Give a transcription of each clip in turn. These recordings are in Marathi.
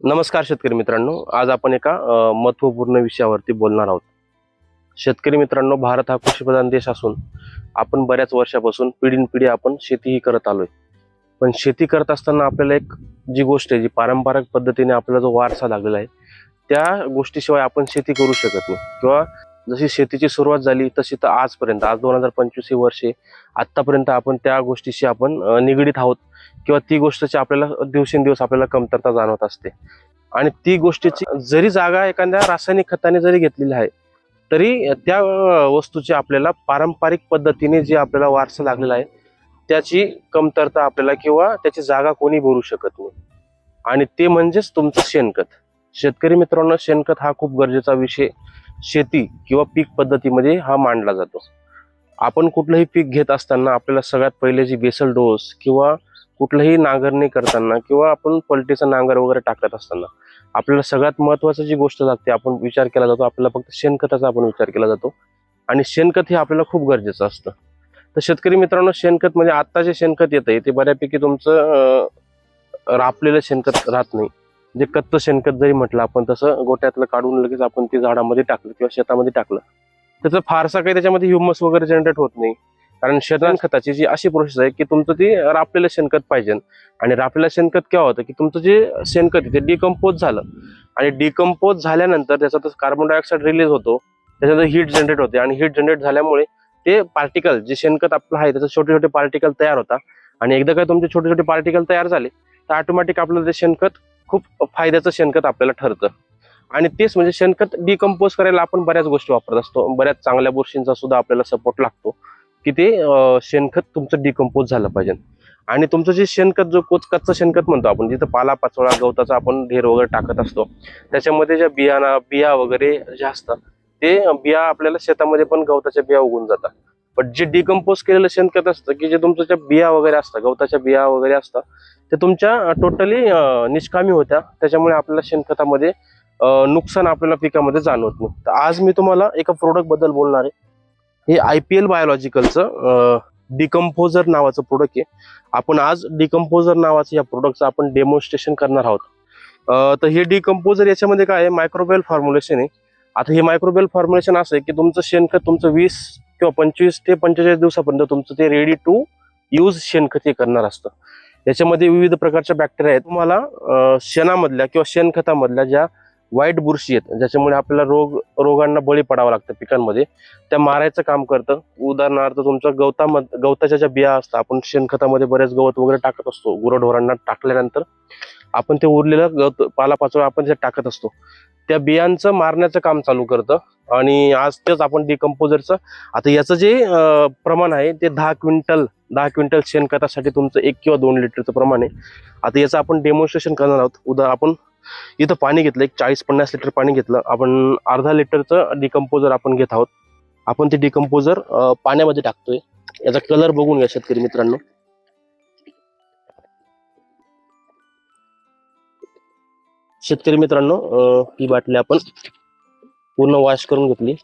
नमस्कार शेतकरी मित्रांनो. आज आपण एका महत्त्वपूर्ण विषयावरती बोलणार आहोत. शेतकरी मित्रांनो भारत हा कृषीप्रधान देश असून आपण बऱ्याच वर्षापासून पिढीनपिढी आपण शेतीही करत आलोय. पण शेती करत असताना आपल्याला एक जी गोष्ट आहे जी पारंपरिक पद्धतीने आपल्याला जो वारसा लागलेला आहे त्या गोष्टीशिवाय आपण शेती करू शकत नाही. किंवा जशी शेतीची सुरुवात झाली तशी तर आजपर्यंत आज दोन हजार पंचवीस ही वर्षे आत्तापर्यंत आपण त्या गोष्टीशी आपण निगडीत आहोत किंवा ती गोष्टची आपल्याला दिवसेंदिवस आपल्याला कमतरता जाणवत असते. आणि ती गोष्टीची जरी जागा एखाद्या रासायनिक खताने जरी घेतलेली आहे तरी त्या वस्तूची आपल्याला पारंपरिक पद्धतीने जे आपल्याला वारसा लागलेला आहे त्याची कमतरता आपल्याला किंवा त्याची जागा कोणी भरू शकत नाही. आणि ते म्हणजेच तुमचं शेणखत. शेतकरी मित्रांनो शेणखत हा खूप गरजेचा विषय शेती किंवा पीक पद्धतीमध्ये हा मांडला जातो. आपण कुठलंही पीक घेत असताना आपल्याला सगळ्यात पहिले जी बेसल डोस किंवा कुठलंही नांगरणी करताना किंवा आपण पलटीचा नांगर वगैरे टाकत असताना आपल्याला सगळ्यात महत्वाची जी गोष्ट लागते आपण विचार केला जातो आपल्याला फक्त शेणखताचा आपण विचार केला जातो. आणि शेणखत हे आपल्याला खूप गरजेचं असतं. तर शेतकरी मित्रांनो शेणखत म्हणजे आता जे शेणखत येतं ते बऱ्यापैकी तुमचं राबलेलं रापलेलं शेणखत राहत नाही. जे कच्चं शेणखत जरी म्हटलं आपण तसं गोट्यातलं काढून लगेच आपण ते झाडामध्ये टाकलं किंवा शेतामध्ये टाकलं. त्याचं फारसा काही त्याच्यामध्ये ह्युमस वगैरे जनरेट होत नाही. कारण शेतात खताची जी अशी प्रोसेस आहे की तुमचं ती रापलेलं शेणखत पाहिजे. आणि रापलेलं शेणखत केव्हा होतं की तुमचं जे शेणखत आहे ते डिकम्पोज झालं. आणि डिकम्पोज झाल्यानंतर त्याचा कार्बन डायऑक्साईड रिलीज होतो. त्याच्यात हीट जनरेट होते. आणि हीट जनरेट झाल्यामुळे ते पार्टिकल जे शेणखत आपलं आहे त्याचे छोटे छोटे पार्टिकल तयार होतात आणि एकदा काय तुमचे छोटे छोटे पार्टिकल तयार झाले तर ऑटोमॅटिक आपलं ते शेणखत खूप फायद्याचं शेणखत आपल्याला ठरतं. आणि तेच म्हणजे शेणखत डिकम्पोज करायला आपण बऱ्याच गोष्टी वापरत असतो. बऱ्याच चांगल्या गोष्टींचा सुद्धा आपल्याला सपोर्ट लागतो. की ते शेणखत तुमचं डिकम्पोज झालं पाहिजे. आणि तुमचं जे शेणखत जो कोच कच्चं शेणखत म्हणतो आपण जिथं पाला पाचोळा गवताचा आपण ढेर वगैरे टाकत असतो त्याच्यामध्ये ज्या बियाणा बिया वगैरे ज्या असतात ते बिया आपल्याला शेतामध्ये पण गवताच्या बिया उगून जातात. पण जे डिकम्पोज केलेलं शेणखत असतं की जे तुमचं ज्या बिया वगैरे असतात गवताच्या बिया वगैरे असतात ते तुमच्या टोटली निष्कामी होत्या. त्याच्यामुळे आपल्याला शेणखतामध्ये नुकसान आपल्याला पिकामध्ये जाणवत नाही. तर आज मी तुम्हाला एका प्रोडक्टबद्दल बोलणार आहे. हे आय पी एल बायोलॉजिकलचं डिकम्पोजर नावाचं प्रोडक्ट आहे. आपण आज डिकम्पोजर नावाचं या प्रोडक्टचं आपण डेमॉन्स्ट्रेशन करणार आहोत. तर हे डिकम्पोजर याच्यामध्ये काय आहे? मायक्रोबेल फॉर्म्युलेशन आहे. आता हे मायक्रोबेल फॉर्म्युलेशन असं आहे की तुमचं शेणखत तुमचं वीस किंवा पंचवीस ते पंचेचाळीस दिवसापर्यंत तुमचं ते रेडी टू यूज शेणखत हे करणार असतं. याच्यामध्ये विविध प्रकारच्या बॅक्टेरिया आहेत. तुम्हाला शेणामधल्या किंवा शेणखतामधल्या ज्या वाईट बुरशी आहेत ज्याच्यामुळे आपल्याला रोग रोगांना बळी पडावं लागतं पिकांमध्ये त्या मारायचं काम करतं. उदाहरणार्थ तुमचं गवतामध गवताच्या ज्या बिया असतात आपण शेणखतामध्ये बरेच गवत वगैरे टाकत असतो. गुरढोरांना टाकल्यानंतर आपण ते उरलेलं गवत पालापाचोळा आपण ते टाकत असतो. त्या बियांचं मारण्याचं काम चालू करतं. आणि आज तेच आपण डिकम्पोजरचं आता याचं जे प्रमाण आहे ते दहा क्विंटल दहा क्विंटल शेणखतासाठी तुमचं एक किंवा दोन लिटरचं प्रमाण आहे. आता याचं आपण डेमॉन्स्ट्रेशन करणार आहोत. उदा आपण इथं पाणी घेतलं एक चाळीस पन्नास लिटर पाणी घेतलं. आपण अर्धा लिटरचं डिकम्पोजर आपण घेत आहोत. आपण ते डिकम्पोजर पाण्यामध्ये टाकतोय. याचा कलर बघून घ्या शेतकरी मित्रांनो. शेतकरी मित्रांनो ही बाटली आपण पूर्ण वॉश करून घेतली.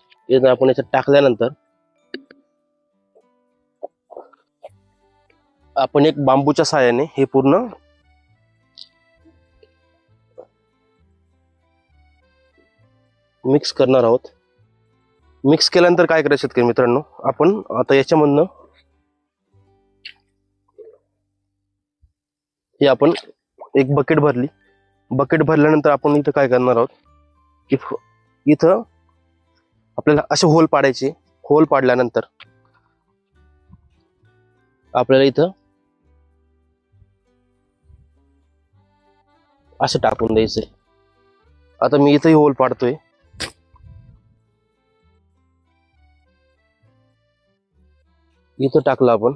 आपण याच्यात टाकल्यानंतर आपण एक बांबूच्या साहाय्याने हे पूर्ण मिक्स करणार आहोत. मिक्स केल्यानंतर काय करायचं शेतकरी मित्रांनो आपण आता याच्यामधनं हे आपण एक बकेट भरली. बकेट भरल्यानंतर आपण इथं काय करणार आहोत? की इथं आपल्याला असे होल पाडायचे. होल पाडल्यानंतर आपल्याला इथं असं टाकून द्यायचंय आता मी इथंही होल पाडतोय. इथं टाकलं आपण.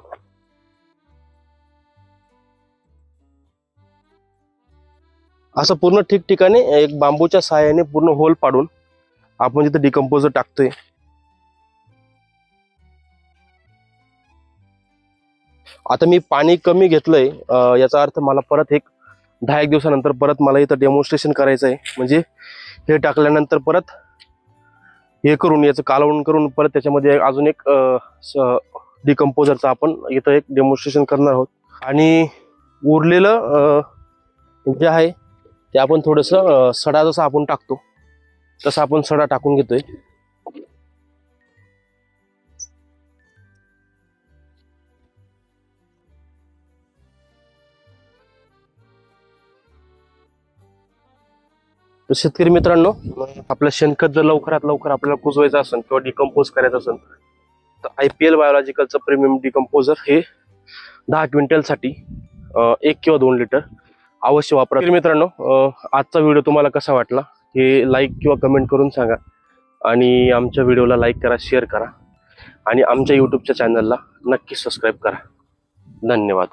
असं पूर्ण ठिकठिकाणी एक बांबूच्या सहाय्याने पूर्ण होल पाडून आपण तिथं डिकम्पोजर टाकतोय. आता मी पाणी कमी घेतलंय याचा अर्थ मला परत एक दहा एक दिवसानंतर परत मला इथं डेमॉन्स्ट्रेशन करायचं आहे म्हणजे हे टाकल्यानंतर परत हे करून याचं कालवण करून परत त्याच्यामध्ये अजून एक डिकम्पोजरचं आपण इथं एक डेमॉन्स्ट्रेशन करणार आहोत. आणि उरलेलं जे आहे ते आपण थोडंसं सडा जसा आपण टाकतो तसं आपण सडा टाकून घेतोय. तर शेतकरी मित्रांनो आपलं शेणखत जर लवकरात लवकर आपल्याला कुजवायचं असेल किंवा डिकम्पोज करायचं असेल तर आय पी एल बायोलॉजिकलचं प्रीमियम डिकम्पोजर हे दहा क्विंटलसाठी एक किंवा दोन लिटर अवश्य वापरा. तर मित्रांनो आजचा व्हिडिओ तुम्हाला कसा वाटला हे लाईक किंवा कमेंट करून सांगा. आणि आमच्या व्हिडिओला लाईक करा शेअर करा. आणि आमच्या यूट्यूबच्या चॅनलला नक्की सबस्क्राईब करा. धन्यवाद.